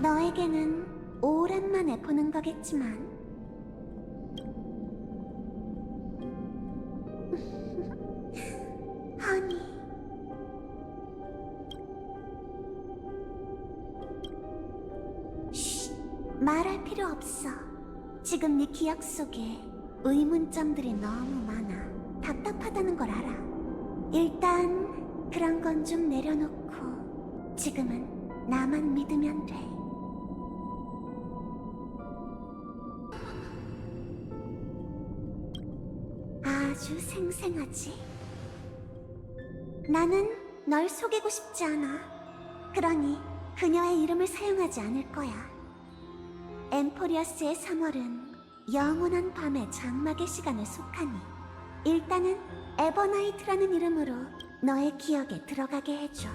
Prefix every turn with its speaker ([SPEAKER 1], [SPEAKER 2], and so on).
[SPEAKER 1] 너에게는 오랜만에 보는 거겠지만. 허니. 쉿, 말할 필요 없어. 지금 네 기억 속에 의문점들이 너무 많아. 답답하다는 걸 알아. 일단 그런 건 좀 내려놓고 지금은 나만 믿으면 돼 아주 생생하지. 나는 널 속이고 싶지 않아. 그러니 그녀의 이름을 사용하지 않을 거야. 엠포리어스의 3월은 영원한 밤의 장막의 시간을 속하니 일단은 에버나이트라는 이름으로 너의 기억에 들어가게 해줘.